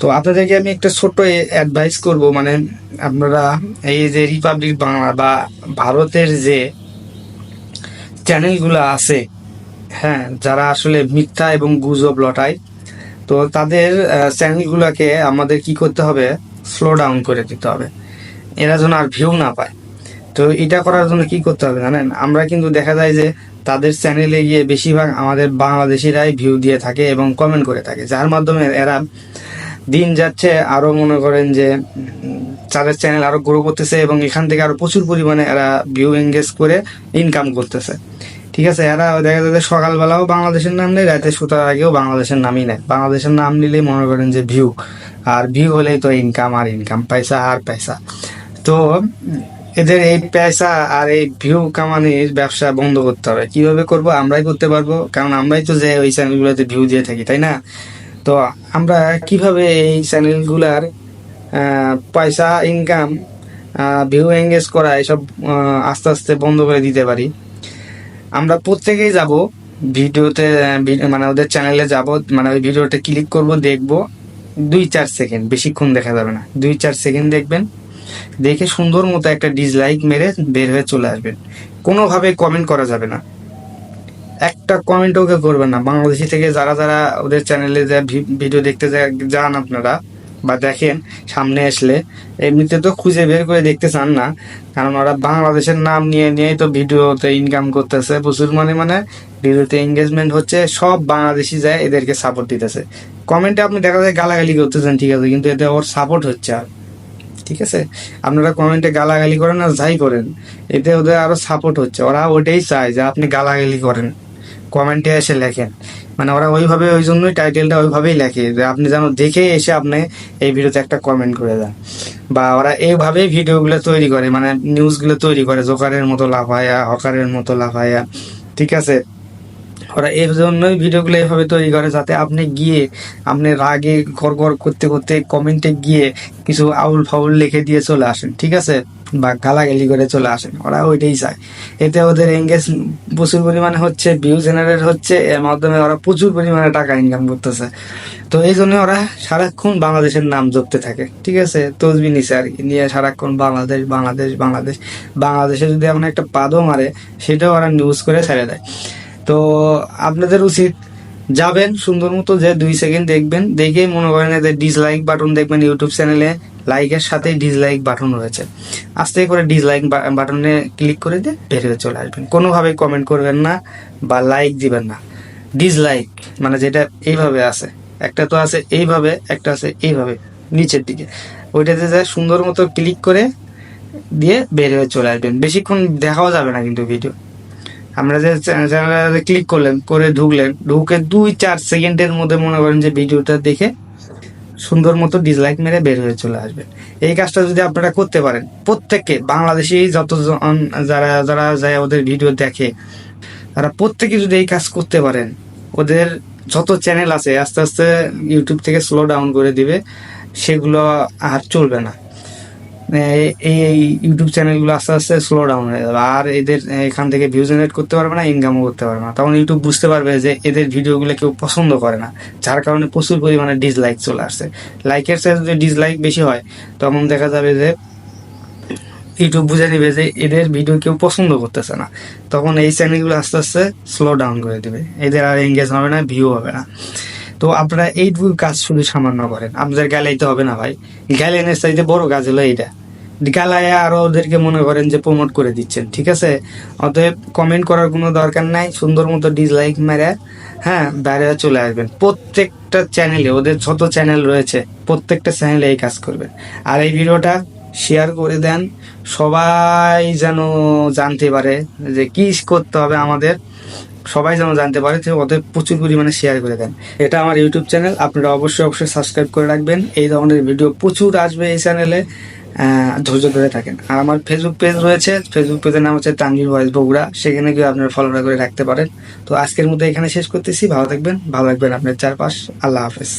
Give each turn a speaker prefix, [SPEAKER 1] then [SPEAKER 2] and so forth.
[SPEAKER 1] তো আপনাদেরকে আমি একটা ছোট্ট অ্যাডভাইস করব মানে আপনারা এই যে রিপাবলিক বাংলা বা ভারতের যে চ্যানেলগুলো আছে হ্যাঁ যারা আসলে মিথ্যা এবং গুজব লটায়, তো তাদের চ্যানেলগুলোকে আমাদের কি করতে হবে? স্লো ডাউন করে দিতে হবে। এরা যেন আর ভিউ না পায়। তো এটা করার জন্য কি করতে হবে জানেন? আমরা কিন্তু দেখা যায় যে তাদের চ্যানেলে গিয়ে বেশিরভাগ আমাদের বাংলাদেশিরাই ভিউ দিয়ে থাকে এবং কমেন্ট করে থাকে, যার মাধ্যমে এরা দিন যাচ্ছে, আরও মনে করেন যে, তাদের চ্যানেল আরও গ্রো করতেছে এবং এখান থেকে আরও প্রচুর পরিমাণে এরা ভিউ এঙ্গেজ করে ইনকাম করতেছে। ঠিক আছে, এরা দেখা যাচ্ছে সকালবেলাও বাংলাদেশের নাম নেয়, রাতে সুতার আগেও বাংলাদেশের নামই নেয়। বাংলাদেশের নাম নিলেই মনে করেন যে ভিউ আর ভিউ হলেই তো ইনকাম আর ইনকাম পয়সা, আর পয়সা। তো এদের এই পয়সা আর এই ভিউ কামানির ব্যবসা বন্ধ করতে হবে। কীভাবে করব? আমরাই করতে পারব, কারণ আমরাই তো যে ওই চ্যানেলগুলোতে ভিউ দিয়ে থাকি, তাই না? তো আমরা কীভাবে এই চ্যানেলগুলার পয়সা ইনকাম ভিউ এঙ্গেজ করা এসব আস্তে আস্তে বন্ধ করে দিতে পারি? আমরা প্রত্যেকেই যাব, ভিডিওতে মানে ওদের চ্যানেলে যাব মানে ওই ভিডিওতে ক্লিক করব, দেখব, দুই চার সেকেন্ড বেশিক্ষণ দেখা যাবে না। দুই চার সেকেন্ড দেখবেন, দেখে সুন্দর মতো একটা ডিসলাইক মেরে বের হয়ে চলে আসবেন। কোনোভাবে কমেন্ট করা যাবে না। একটা কমেন্ট ওকে করবেন না। বাংলাদেশি থেকে যারা যারা ওদের চ্যানেলে যে ভিডিও দেখতে যান আপনারা বা দেখেন সামনে আসলে। এমনিতে তো খুঁজে বের করে দেখতে চান না, কারণ ওরা বাংলাদেশের নাম নিয়ে, নিয়েই তো ভিডিওতে ইনকাম করতেছে। প্রচুর মানে মানে ভিডিওতে এঙ্গেজমেন্ট হচ্ছে, সব বাংলাদেশি যায় এদেরকে সাপোর্ট দিতেছে। কমেন্টে আপনি দেখা যায় গালাগালি করতেছেন, ঠিক আছে, কিন্তু এতে ওর সাপোর্ট হচ্ছে আর। ঠিক আছে? আপনারা কমেন্টে গালাগালি করেন আর যাই করেন, এতে ওদের আরও সাপোর্ট হচ্ছে। ওরা ওটাই চায় যে আপনি গালাগালি করেন। কমেন্টে এসে লেখেন। মানে ওরা ওইভাবে, ওই জন্যই টাইটেলটা ওইভাবেই লেখে, যে আপনি যেন দেখে এসে আপনি এই ভিডিওতে একটা কমেন্ট করে দেন। বা ওরা এইভাবেই ভিডিওগুলো তৈরি করে মানে নিউজগুলো তৈরি করে, জোকারের মতো লাফায়া, হকারের মতো লাফায়া, ঠিক আছে? ওরা এর জন্যই ভিডিওগুলো এভাবে তৈরি করে, যাতে আপনি গিয়ে, আপনি রাগে গড় গড় করতে করতে কমেন্টে গিয়ে কিছু আউল ফাউল লিখে দিয়ে চলে আসেন, ঠিক আছে? বা গালাগালি করে চলে আসেন, ওরা ওইটাই চায়। এতে ওদের এঙ্গেজ প্রচুর পরিমাণে হচ্ছে ভিউ জেনারেট হচ্ছে, এর মাধ্যমে ওরা প্রচুর পরিমাণে টাকা ইনকাম করতেছে। তো এই জন্য ওরা সারাক্ষণ বাংলাদেশের নাম জপতে থাকে, ঠিক আছে? তসবি নিচে আর কি, নিয়ে সারাক্ষণ বাংলাদেশ বাংলাদেশ বাংলাদেশ। বাংলাদেশে যদি এমন একটা পাদও মারে, সেটাও ওরা নিউজ করে ছেড়ে দেয়। তো আপনাদের উচিত যাবেন সুন্দর মতো, যে দুই সেকেন্ড দেখবেন, দেখেই মনে করেন এদের ডিসলাইক বাটন দেখবেন ইউটিউব চ্যানেলে লাইকের সাথে ডিসলাইক বাটন রয়েছে। আস্তে করে ডিসলাইক বাটনে ক্লিক করে দিয়ে হয়ে চলে আসবেন। কোনোভাবে কমেন্ট করবেন না বা লাইক দিবেন না। ডিসলাইক মানে যেটা এইভাবে আছে। একটা তো আছে এইভাবে, একটা আছে এইভাবে, নিচের দিকে। ওইটাতে যা সুন্দর মতো ক্লিক করে দিয়ে বের হয়ে চলে আসবেন। বেশিক্ষণ দেখাও যাবে না কিন্তু ভিডিও আমরা যে চ্যানেলে ক্লিক করলেন, করে ঢুকলেন, ঢুকে দুই চার সেকেন্ডের মধ্যে মনে করেন যে ভিডিওটা দেখে সুন্দর মতো ডিসলাইক মেরে বের হয়ে চলে আসবেন। এই কাজটা যদি আপনারা করতে পারেন, প্রত্যেককে, বাংলাদেশি যতজন, যারা যারা যায় ওদের ভিডিও দেখে, তারা প্রত্যেকে যদি এই কাজ করতে পারেন, ওদের যত চ্যানেল আছে, আস্তে আস্তে ইউটিউব থেকে স্লো ডাউন করে দিবে, সেগুলো আর চলবে না। এই ইউটিউব চ্যানেলগুলো আস্তে আস্তে স্লো ডাউন হয়ে যাবে। আর এদের এখান থেকে ভিউ জেনারেট করতে পারবে না ইনকামও করতে পারবে না। তখন ইউটিউব বুঝতে পারবে যে এদের ভিডিওগুলো কেউ পছন্দ করে না, যার কারণে প্রচুর পরিমাণে ডিসলাইক চলে আসছে। লাইকের সাথে যদি ডিসলাইক বেশি হয়, তখন দেখা যাবে যে ইউটিউব বুঝে নিবে যে এদের ভিডিও কেউ পছন্দ করতেছে না। তখন এই চ্যানেলগুলো আস্তে আস্তে স্লো ডাউন করে দিবে। এদের আর এঙ্গেজ হবে না ভিউ হবে না। তো আপনারা এইটুকু কাজ শুধু সামান্য করেন। আপনাদের গালাইতে হবে না ভাই। গ্যালেনের চাইতে বড় কাজ হলো এইটা। গালায় আরও ওদেরকে মনে করেন যে প্রমোট করে দিচ্ছেন, ঠিক আছে? অতএব কমেন্ট করার কোনো দরকার নাই, সুন্দর মতো ডিসলাইক মেরে হ্যাঁ বাইরে চলে আসবেন। প্রত্যেকটা চ্যানেলে ওদের যত চ্যানেল রয়েছে, প্রত্যেকটা চ্যানেলে এই কাজ করবেন। আর এই ভিডিওটা শেয়ার করে দেন, সবাই যেন জানতে পারে যে কি করতে হবে আমাদের। সবাই যেন জানতে পারে যে ওদের প্রচুর পরিমাণে শেয়ার করে দেন। এটা আমার ইউটিউব চ্যানেল আপনারা অবশ্যই অবশ্যই সাবস্ক্রাইব করে রাখবেন। এই ধরনের ভিডিও প্রচুর আসবে এই চ্যানেলে ধৈর্য ধরে থাকেন। আর আমার ফেসবুক পেজ রয়েছে ফেসবুক পেজের নাম হচ্ছে তানভীর ভয়েস বগুড়া সেখানে গিয়ে আপনারা ফলো করে রাখতে পারেন। তো আজকের মধ্যে এখানে শেষ করতেছি। ভালো থাকবেন ভালো থাকবেন আপনার চারপাশ। আল্লাহ হাফেজ।